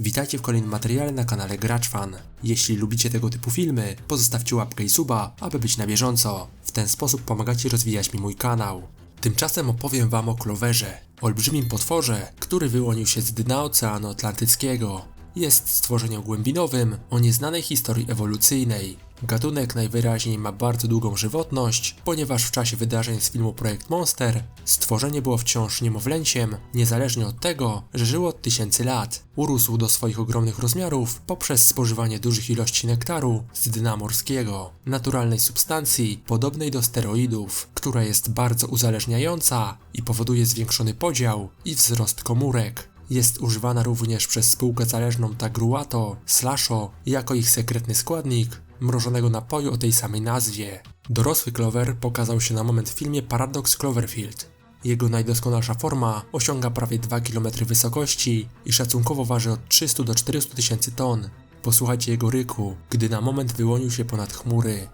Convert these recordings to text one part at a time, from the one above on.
Witajcie w kolejnym materiale na kanale GraczFan. Jeśli lubicie tego typu filmy, pozostawcie łapkę i suba, aby być na bieżąco. W ten sposób pomagacie rozwijać mi mój kanał. Tymczasem opowiem wam o Cloverze, olbrzymim potworze, który wyłonił się z dna Oceanu Atlantyckiego. Jest stworzeniem głębinowym o nieznanej historii ewolucyjnej. Gatunek najwyraźniej ma bardzo długą żywotność, ponieważ w czasie wydarzeń z filmu Projekt Monster stworzenie było wciąż niemowlęciem, niezależnie od tego, że żyło od tysięcy lat. Urósł do swoich ogromnych rozmiarów poprzez spożywanie dużych ilości nektaru z dna morskiego, naturalnej substancji podobnej do steroidów, która jest bardzo uzależniająca i powoduje zwiększony podział i wzrost komórek. Jest używana również przez spółkę zależną Tagruato, Slasho jako ich sekretny składnik mrożonego napoju o tej samej nazwie. Dorosły Clover pokazał się na moment w filmie Paradox Cloverfield. Jego najdoskonalsza forma osiąga prawie 2 km wysokości i szacunkowo waży od 300 do 400 tysięcy ton. Posłuchajcie jego ryku, gdy na moment wyłonił się ponad chmury.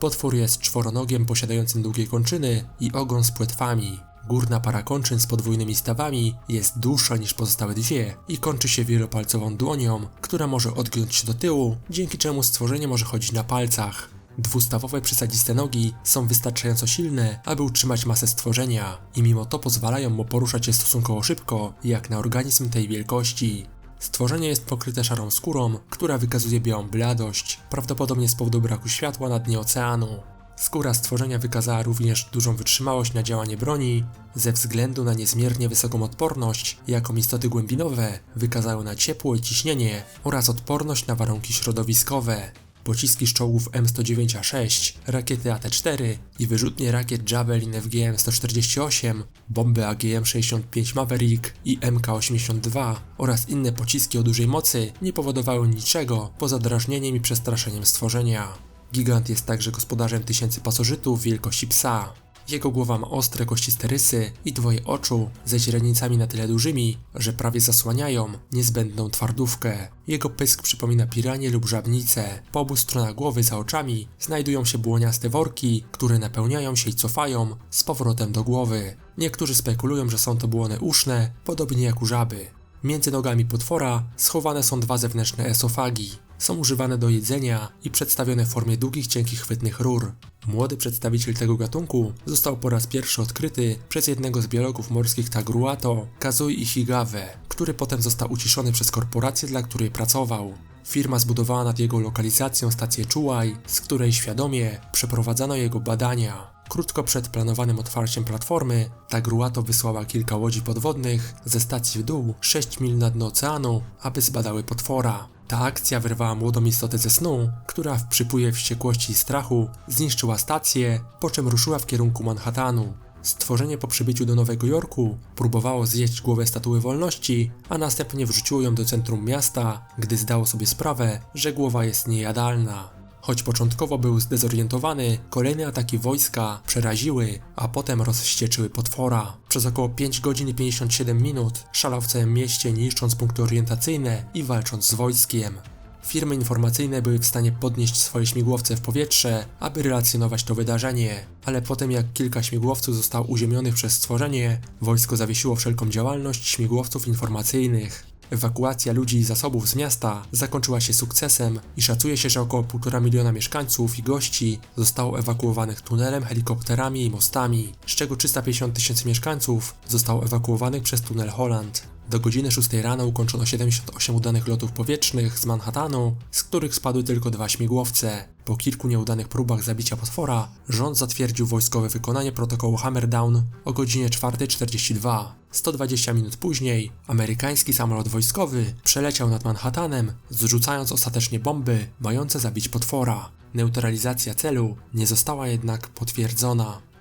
Potwór jest czworonogiem posiadającym długie kończyny i ogon z płetwami. Górna para kończyn z podwójnymi stawami jest dłuższa niż pozostałe dwie i kończy się wielopalcową dłonią, która może odgiąć się do tyłu, dzięki czemu stworzenie może chodzić na palcach. Dwustawowe przysadziste nogi są wystarczająco silne, aby utrzymać masę stworzenia i mimo to pozwalają mu poruszać się stosunkowo szybko, jak na organizm tej wielkości. Stworzenie jest pokryte szarą skórą, która wykazuje białą bladość, prawdopodobnie z powodu braku światła na dnie oceanu. Skóra stworzenia wykazała również dużą wytrzymałość na działanie broni, ze względu na niezmiernie wysoką odporność, jaką istoty głębinowe wykazały na ciepło i ciśnienie oraz odporność na warunki środowiskowe. Pociski z czołgów M109A6, rakiety AT-4 i wyrzutnie rakiet Javelin FGM-148, bomby AGM-65 Maverick i MK-82 oraz inne pociski o dużej mocy nie powodowały niczego poza drażnieniem i przestraszeniem stworzenia. Gigant jest także gospodarzem tysięcy pasożytów wielkości psa. Jego głowa ma ostre kościste rysy i dwoje oczu ze źrenicami na tyle dużymi, że prawie zasłaniają niezbędną twardówkę. Jego pysk przypomina piranie lub żabnicę. Po obu stronach głowy za oczami znajdują się błoniaste worki, które napełniają się i cofają z powrotem do głowy. Niektórzy spekulują, że są to błony uszne, podobnie jak u żaby. Między nogami potwora schowane są dwa zewnętrzne esofagi. Są używane do jedzenia i przedstawione w formie długich, cienkich, chwytnych rur. Młody przedstawiciel tego gatunku został po raz pierwszy odkryty przez jednego z biologów morskich Tagruato, Kazui Ihigawe, który potem został uciszony przez korporację, dla której pracował. Firma zbudowała nad jego lokalizacją stację Chuai, z której świadomie przeprowadzano jego badania. Krótko przed planowanym otwarciem platformy, Tagruato wysłała kilka łodzi podwodnych ze stacji w dół 6 mil na dno oceanu, aby zbadały potwora. Ta akcja wyrwała młodą istotę ze snu, która w przypływie wściekłości i strachu zniszczyła stację, po czym ruszyła w kierunku Manhattanu. Stworzenie po przybyciu do Nowego Jorku próbowało zjeść głowę statuły wolności, a następnie wrzuciło ją do centrum miasta, gdy zdało sobie sprawę, że głowa jest niejadalna. Choć początkowo był zdezorientowany, kolejne ataki wojska przeraziły, a potem rozścieczyły potwora. Przez około 5 godzin i 57 minut szalał w całym mieście niszcząc punkty orientacyjne i walcząc z wojskiem. Firmy informacyjne były w stanie podnieść swoje śmigłowce w powietrze, aby relacjonować to wydarzenie, ale potem jak kilka śmigłowców zostało uziemionych przez stworzenie, wojsko zawiesiło wszelką działalność śmigłowców informacyjnych. Ewakuacja ludzi i zasobów z miasta zakończyła się sukcesem i szacuje się, że około 1,5 miliona mieszkańców i gości zostało ewakuowanych tunelem, helikopterami i mostami, z czego 350 tysięcy mieszkańców zostało ewakuowanych przez tunel Holland. Do godziny 6 rano ukończono 78 udanych lotów powietrznych z Manhattanu, z których spadły tylko dwa śmigłowce. Po kilku nieudanych próbach zabicia potwora, rząd zatwierdził wojskowe wykonanie protokołu Hammerdown o godzinie 4.42. 120 minut później amerykański samolot wojskowy przeleciał nad Manhattanem, zrzucając ostatecznie bomby mające zabić potwora. Neutralizacja celu nie została jednak potwierdzona.